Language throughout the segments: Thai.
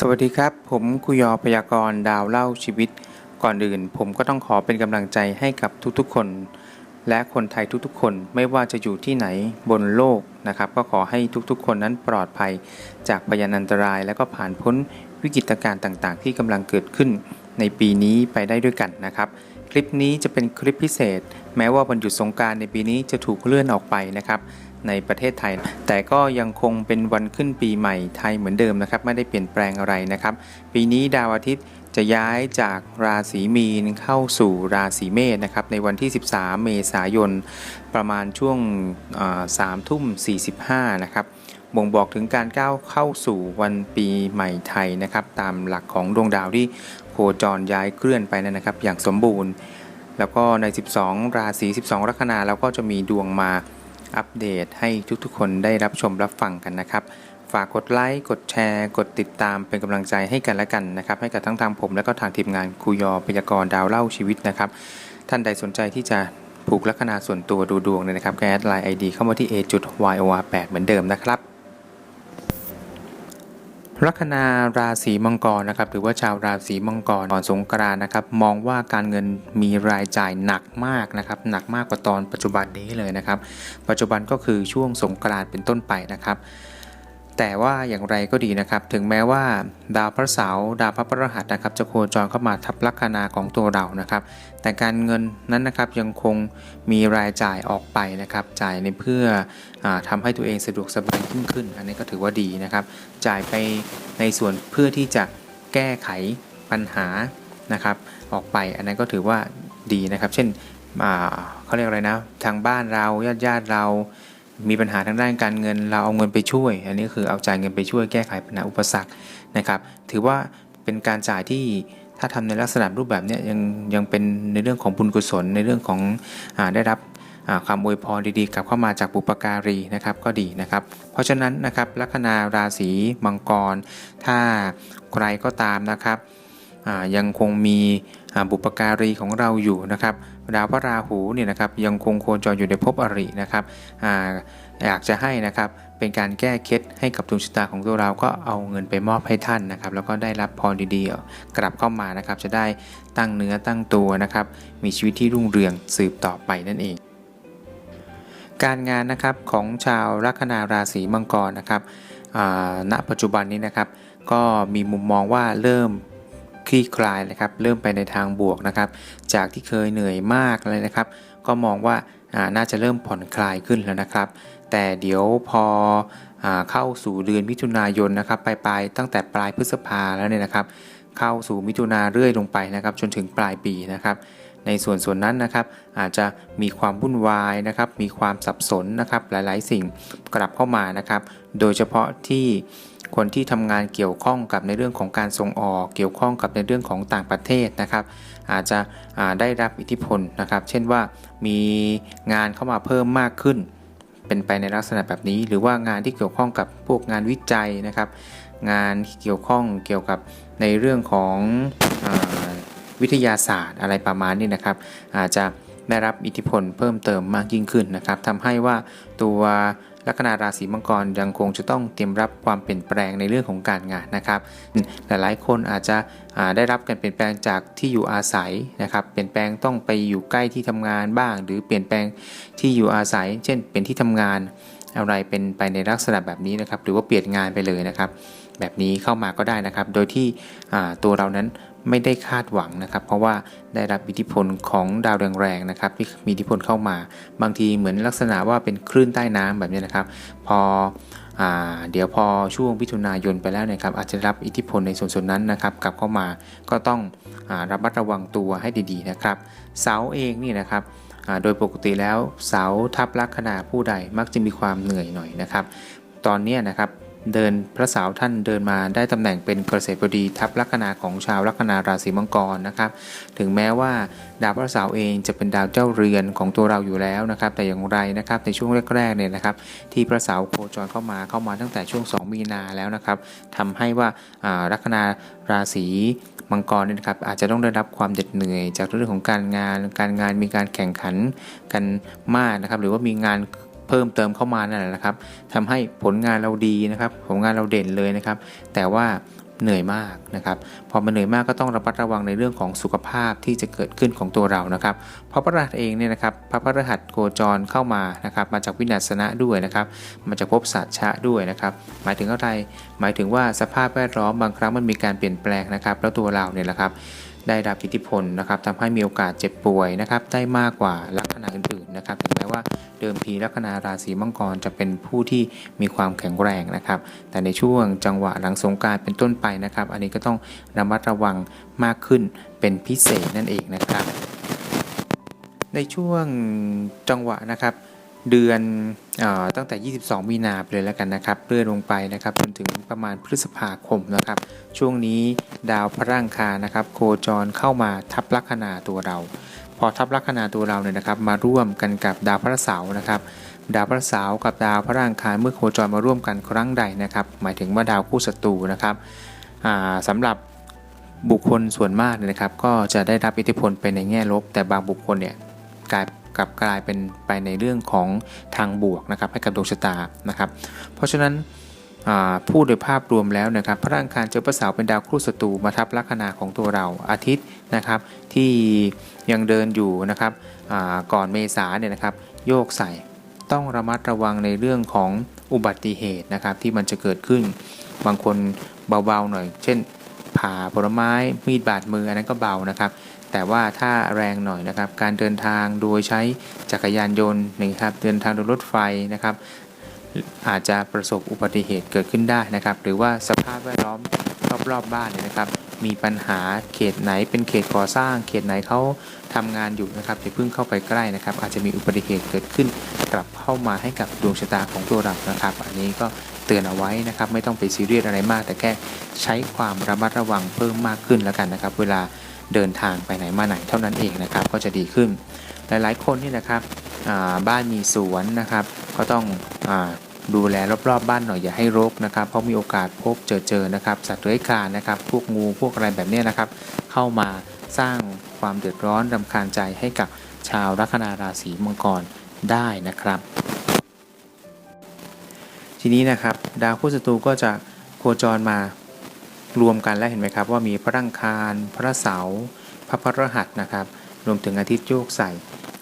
สวัสดีครับ ผมคุยอพยากรดาวเล่าชีวิต ก่อนอื่น ผมก็ต้องขอเป็นกำลังใจให้กับทุกๆคน และคนไทยทุกๆ คนไม่ว่าจะอยู่ที่ไหนบนโลกนะครับ ก็ขอให้ทุกๆ คนนั้นปลอดภัย จากพยานอันตราย และก็ผ่านพ้นวิกฤตการณ์ต่างๆ ที่กำลังเกิดขึ้นในปีนี้ไปได้ด้วยกันนะครับ คลิปนี้จะเป็นคลิปพิเศษ แม้ว่าวันหยุดสงการในปีนี้จะถูกเลื่อนออกไปนะครับ ในประเทศไทย แต่ก็ยังคงเป็นวันขึ้นปีใหม่ไทยเหมือนเดิมนะครับ ไม่ได้เปลี่ยนแปลงอะไรนะครับ ปีนี้ดาวอาทิตย์จะย้ายจากราศีมีนเข้าสู่ราศีเมษนะครับในวันที่ 13 เมษายน ประมาณช่วงสามทุ่ม 45 นะครับบ่งบอกถึงการก้าวเข้าสู่วันปีใหม่ไทยนะครับ ตามหลักของดวงดาวที่โคจรย้ายเคลื่อนไปนั่นนะครับ อย่างสมบูรณ์ แล้วก็ใน 12 ราศี 12 ลัคนาเราก็จะมีดวงมา อัปเดตให้ทุกๆ คนได้รับชมรับฟังกันนะครับ ฝากกดไลค์กดแชร์ กดติดตามเป็นกำลังใจให้กันและกันนะครับ ให้กับทั้งทางผม และก็ทางทีมงานครูยอพยากรดาวเล่าชีวิตนะครับ ท่านใดสนใจที่จะผูกลัคนาส่วนตัวดูดวงเนี่ยนะครับแอดไลน์ไอดีเข้ามาที่ a.yor8 เหมือนเดิมนะครับ ลัคนาราศีมังกรนะครับหรือว่าชาวราศีมังกรก่อนสงกรานนะครับมองว่าการเงินมีรายจ่ายหนักมากนะครับหนักมากกว่าตอนปัจจุบันนี้เลยนะครับ ปัจจุบันก็คือช่วงสงกรานต์เป็นต้นไปนะครับ แต่ว่าอย่างไรก็ดีนะครับ ถึงแม้ว่าดาวพระเสาร์ดาวพระพฤหัสนะครับ จะโคจรเข้ามาทับลัคนาของตัวเรานะครับ แต่การเงินนั้นนะครับยังคงมีรายจ่ายออกไปนะครับ จ่ายในเพื่ออาทำให้ตัวเองสะดวกสบายยิ่งขึ้น อันนี้ก็ถือว่าดีนะครับ จ่ายไปในส่วนเพื่อที่จะแก้ไขปัญหานะครับออกไปอันนั้นก็ถือว่าดีนะครับ เช่นเขาเรียกอะไรนะ ทางบ้านเราญาติญาติเรา มีปัญหาทางด้านการเงินเราเอาเงินไปช่วย อันนี้คือเอาจ่ายเงินไปช่วยแก้ไขปัญหาอุปสรรคนะครับ ถือว่าเป็นการจ่ายที่ถ้าทำในลักษณะรูปแบบนี้ยังยังเป็นในเรื่องของบุญกุศลในเรื่องของอได้รับอ่าคำอวยพรดีๆกลับเข้ามาจากบุปการีนะครับก็ดีนะครับ เพราะฉะนั้นนะครับลัคนาราศีมังกร ถ้าใครก็ตามนะครับยังคงมีบุปการีของเราอยู่นะครับ ดาวพระราหูเนี่ยนะครับยังคงโคจรอยู่ในภพอรินะครับออยากจะให้นะครับเป็นการแก้เคล็ดให้กับดวงชะตาของตัวเราก็เอาเงินไปมอบให้ท่านนะครับ แล้วก็ได้รับพรดีๆกลับเข้ามานะครับ จะได้ตั้งเนื้อตั้งตัวนะครับ มีชีวิตที่รุ่งเรืองสืบต่อไปนั่นเองการงานนะครับของชาวลัคนาราศีมังกรนะครับณปัจจุบันนี้นะครับ ก็มีมุมมองว่าเริ่ม คลี่คลายนะครับ เริ่มไปในทางบวกนะครับ จากที่เคยเหนื่อยมากเลยนะครับ ก็มองว่าน่าจะเริ่มผ่อนคลายขึ้นแล้วนะครับ แต่เดี๋ยวพออเข้าสู่เดือนมิถุนายนนะครับปลายๆตั้งแต่ปลายพฤษภาแล้วเนี่ยนะครับ เข้าสู่มิถุนาเรื่อยลงไปนะครับ จนถึงปลายปีนะครับในส่วนส่วนนั้นนะครับอาจจะมีความวุ่นวายนะครับ มีความสับสนนะครับหลายๆ สิ่งกลับเข้ามานะครับ โดยเฉพาะที่ คนที่ทำงานเกี่ยวข้องกับในเรื่องของการส่งออก เกี่ยวข้องกับในเรื่องของต่างประเทศนะครับ อาจจะได้รับอิทธิพลนะครับ เช่นว่ามีงานเข้ามาเพิ่มมากขึ้น เป็นไปในลักษณะแบบนี้ หรือว่างานที่เกี่ยวข้องกับพวกงานวิจัยนะครับ งานเกี่ยวข้องเกี่ยวกับในเรื่องของอวิทยาศาสตร์อะไรประมาณนี้นะครับ อาจจะได้รับอิทธิพลเพิ่มเติมมากยิ่งขึ้นนะครับทำให้ว่าตัว ลัคนาราศีมังกรยังคงจะต้องเตรียมรับความเปลี่ยนแปลงในเรื่องของการงานนะครับ หลายๆคนอาจจะได้รับการเปลี่ยนแปลงจากที่อยู่อาศัยนะครับ เปลี่ยนแปลงต้องไปอยู่ใกล้ที่ทำงานบ้าง หรือเปลี่ยนแปลงที่อยู่อาศัย เช่น เป็นที่ทำงานอะไรเป็นไปในลักษณะแบบนี้นะครับ หรือว่าเปลี่ยนงานไปเลยนะครับ แบบนี้เข้ามาก็ได้นะครับ โดยที่ตัวเรานั้น ไม่ได้คาดหวังนะครับ เพราะว่าได้รับอิทธิพลของดาวแรงๆนะครับที่มีอิทธิพลเข้ามา บางทีเหมือนลักษณะว่าเป็นคลื่นใต้น้ำแบบนี้นะครับ พออเดี๋ยวพอช่วงมิถุนายนไปแล้วนะครับอาจจะรับอิทธิพลในส่วนส่วนนั้นนะครับกลับเข้ามาก็ต้องอระมัดระวังตัวให้ดีๆนะครับ เสาเองนี่นะครับโดยปกติแล้วเสาทับลัคนาผู้ใดมักจะมีความเหนื่อยหน่อยนะครับ ตอนนี้นะครับ เดินพระสาร์ท่านเดินมาได้ตำแหน่งเป็นเกษตรบดีทับลัคนาของชาวลัคนาราศีมังกรนะครับ ถึงแม้ว่าดาวพระเสาร์เองจะเป็นดาวเจ้าเรือนของตัวเราอยู่แล้วนะครับ แต่อย่างไรนะครับในช่วงแรกๆเนี่ยนะครับ ที่พระเสาร์โคจรเข้ามาเข้ามาตั้งแต่ช่วง 2 มีนาแล้วนะครับทำให้ว่าอ่าลัคนาราศีมังกรเนี่ยนะครับอาจจะต้องได้รับความเหน็ดเหนื่อย จากเรื่องของการงาน การงานมีการแข่งขันกันมากนะครับ หรือว่ามีงาน เพิ่มเติมเข้ามานั่นแหละครับทำให้ผลงานเราดีนะครับ ผลงานเราเด่นเลยนะครับ แต่ว่าเหนื่อยมากนะครับ พอมันเหนื่อยมากก็ต้องระมัดระวังในเรื่องของสุขภาพที่จะเกิดขึ้นของตัวเรานะครับ เพราะพระรหัสเองเนี่ยนะครับ พระพฤหัสโคจรเข้ามานะครับ มาจากวินาศนะด้วยนะครับ มาจากภพสัจฉะด้วยนะครับ หมายถึงอะไรหมายถึงว่าสภาพแวดล้อมบางครั้งมันมีการเปลี่ยนแปลงนะครับ แล้วตัวเราเนี่ยแหละครับ ได้รับอิทธิพลนะครับทำให้มีโอกาสเจ็บป่วยนะครับได้มากกว่าลัคนาอื่นๆนะครับถึงแม้ว่าเดิมทีลัคนาราศีมังกรจะเป็นผู้ที่มีความแข็งแรงนะครับ แต่ในช่วงจังหวะหลังสงการเป็นต้นไปนะครับ อันนี้ก็ต้องระมัดระวังมากขึ้นเป็นพิเศษนั่นเองนะครับ ในช่วงจังหวะนะครับ เดือนอตั้งแต่ 22 มีนาไปเลยแล้วกันนะครับเลื่อนลงไปนะครับจนถึงประมาณพฤษภาคมนะครับ ช่วงนี้ดาวพระร่างคารนะครับ โคจรเข้ามาทับลัคนาตัวเรา พอทับลัคนาตัวเราเนี่ยนะครับ มาร่วมกันกับดาวพระเสาร์นะครับดาวพระเสาร์กับดาวพระร่างคารเมื่อโคจรมาร่วมกันครั้งใดนะครับ หมายถึงว่าดาวคู่ศัตรูนะครับอ่าสำหรับบุคคลส่วนมากเนี่ยนะครับ ก็จะได้รับอิทธิพลไปในแง่ลบ แต่บางบุคคลเนี่ยกลาย กลับกลายเป็นไปในเรื่องของทางบวกนะครับให้กับดวงชะตานะครับ เพราะฉะนั้นพูดโดยภาพรวมแล้วนะครับ พระร่างคารเจอพระเสาเป็นดาวคู่ศัตรูมาทับลัคนาของตัวเราอาทิตย์นะครับที่ยังเดินอยู่นะครับก่อนเมษาเนี่ยนะครับ โยกใส่ต้องระมัดระวังในเรื่องของอุบัติเหตุนะครับที่มันจะเกิดขึ้น บางคนเบาๆหน่อย เช่นผ่าผลไม้มีดบาดมืออันนั้นก็เบานะครับ แต่ว่าถ้าแรงหน่อยนะครับ การเดินทางโดยใช้จักรยานยนต์นะครับ เดินทางโดยรถไฟนะครับ อาจจะประสบอุบัติเหตุเกิดขึ้นได้นะครับ หรือว่าสภาพแวดล้อมรอบๆบบ้านเนี่ยนะครับ มีปัญหาเขตไหนเป็นเขตก่อสร้าง เขตไหนเขาทำงานอยู่นะครับอย่าเพิ่งเข้าไปใกล้นะครับ อาจจะมีอุบัติเหตุเกิดขึ้น กลับเข้ามาให้กับดวงชะตาของตัวเรานะครับ อันนี้ก็เตือนเอาไว้นะครับไม่ต้องไปซีเรียสอะไรมาก แต่แค่ใช้ความระมัดระวังเพิ่มมากขึ้นแล้วกันนะครับ เวลา เดินทางไปไหนมาไหนเท่านั้นเองนะครับ ก็จะดีขึ้น หลายๆ คนนี่นะครับบ้านมีสวนนะครับ ก็ต้องอดูแลรอบๆ บ้านหน่อยอย่าให้รกนะครับ เพราะมีโอกาสพบเจอเจอนะครับสัตว์เลื้อยคลานนะครับ พวกงูพวกอะไรแบบนี้นะครับ เข้ามาสร้างความเดือดร้อนรำคาญใจให้กับชาวลัคนาราศีมังกรได้นะครับ ทีนี้นะครับ ดาวคู่ศัตรูก็จะโคจรมา รวมกันแล้วเห็นไหมครับว่ามีพระรังคาร พระเสาพร์พระหัสนะครับ รวมถึงอาทิตย์โยกใส่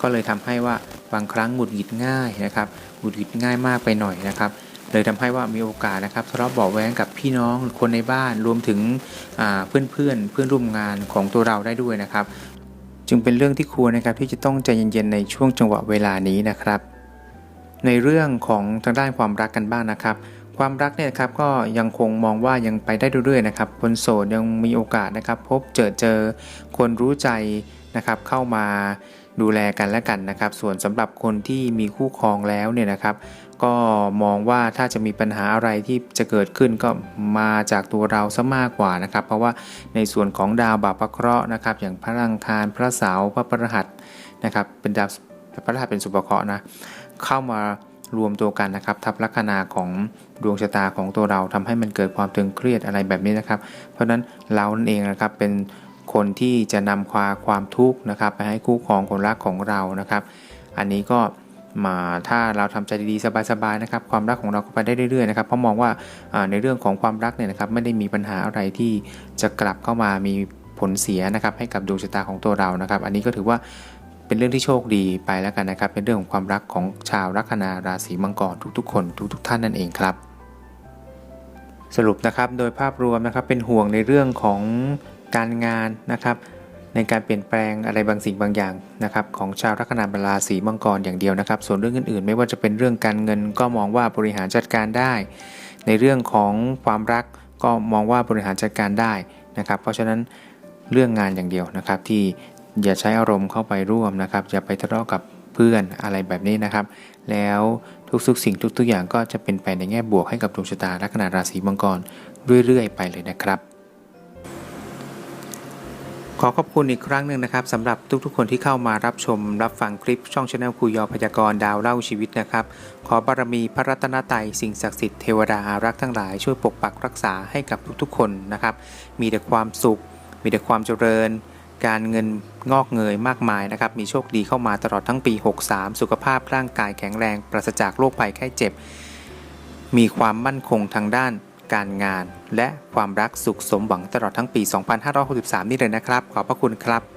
ก็เลยทำให้ว่าบางครั้งหงุดหงิดง่ายนะครับหงุดหงิดง่ายมากไปหน่อยนะครับ เลยทำให้ว่ามีโอกาสนะครับทะเลาะเบาะแว้งกับพี่น้องคนในบ้านรวมถึงเพื่อนเพื่อนเพื่อนร่วมงานของตัวเราได้ด้วยนะครับ จึงเป็นเรื่องที่ควรนะครับที่จะต้องใจเย็นๆในช่วงจังหวะเวลานี้นะครับ ในเรื่องของทางด้านความรักกันบ้างนะครับ ความรักเนี่ยครับก็ยังคงมองว่ายังไปได้เรื่อยๆนะครับคนโสดยังมีโอกาสนะครับ พบเจอเจอคนรู้ใจนะครับเข้ามาดูแลกันและกันนะครับ ส่วนสำหรับคนที่มีคู่ครองแล้วเนี่ยนะครับ ก็มองว่าถ้าจะมีปัญหาอะไรที่จะเกิดขึ้นก็มาจากตัวเราซะมากกว่านะครับ เพราะว่าในส่วนของดาวบาปพระเคราะห์นะครับ อย่างพระรังคารพระเสาร์พระพฤหัสนะครับเป็นดาวพระรหัสเป็นสุภเคราะห์นะเข้ามา รวมตัวกันนะครับ ทับลัคนาของดวงชะตาของตัวเราทำให้มันเกิดความตึงเครียดอะไรแบบนี้นะครับ เพราะฉะนั้นเรานั่นเองนะครับเป็นคนที่จะนำความความทุกข์นะครับ ไปให้คู่ครองคนรักของเรานะครับ อันนี้ก็มาถ้าเราทำใจดีๆสบายๆนะครับ ความรักของเราก็ไปได้เรื่อยๆนะครับเพราะมองว่าในเรื่องของความรักเนี่ยนะครับไม่ได้มีปัญหาอะไรที่จะกลับเข้ามามีผลเสียนะครับให้กับดวงชะตาของตัวเรานะครับ อันนี้ก็ถือว่า เป็นเรื่องที่โชคดีไปแล้วกันนะครับ เป็นเรื่องของความรักของชาวลัคนาราศีมังกรทุกๆ คนทุกๆ ท่านนั่นเองครับ สรุปนะครับโดยภาพรวมนะครับเป็นห่วงในเรื่องของการงานนะครับในการเปลี่ยนแปลงอะไรบางสิ่งบางอย่างนะครับของชาวลัคนาราศีมังกรอย่างเดียวนะครับ ส่วนเรื่องอื่นๆ ไม่ว่าจะเป็นเรื่องการเงินก็มองว่าบริหารจัดการได้ ในเรื่องของความรักก็มองว่าบริหารจัดการได้นะครับ เพราะฉะนั้นเรื่องงานอย่างเดียวนะครับที่ อย่าใช้อารมณ์เข้าไปร่วมนะครับ อย่าไปทะเลาะกับเพื่อนอะไรแบบนี้นะครับ แล้วทุกๆสิ่งทุกๆอย่างก็จะเป็นไปในแง่บวกให้กับดวงชะตาลัคนาราศีมังกรเรื่อยๆ ไปเลยนะครับ ขอขอบคุณอีกครั้งหนึ่งนะครับสำหรับทุกๆ คนที่เข้ามารับชม รับฟังคลิปช่องชาแนลคุยยอพยากรดาวเล่าชีวิตนะครับ ขอบารมีพระรัตนตรัยสิ่งศักดิ์สิทธิ์เทวดาอารักษ์ทั้งหลายช่วยปกปักรักษาให้กับทุกๆ คนนะครับ มีแต่ความสุข มีแต่ความเจริญ การเงินงอกเงยมากมายนะครับ มีโชคดีเข้ามาตลอดทั้งปี 63 สุขภาพร่างกายแข็งแรง ปราศจากโรคภัยไข้เจ็บ มีความมั่นคงทางด้านการงาน และความรักสุขสมหวังตลอดทั้งปี 2563 นี่เลยนะครับ ขอบพระคุณครับ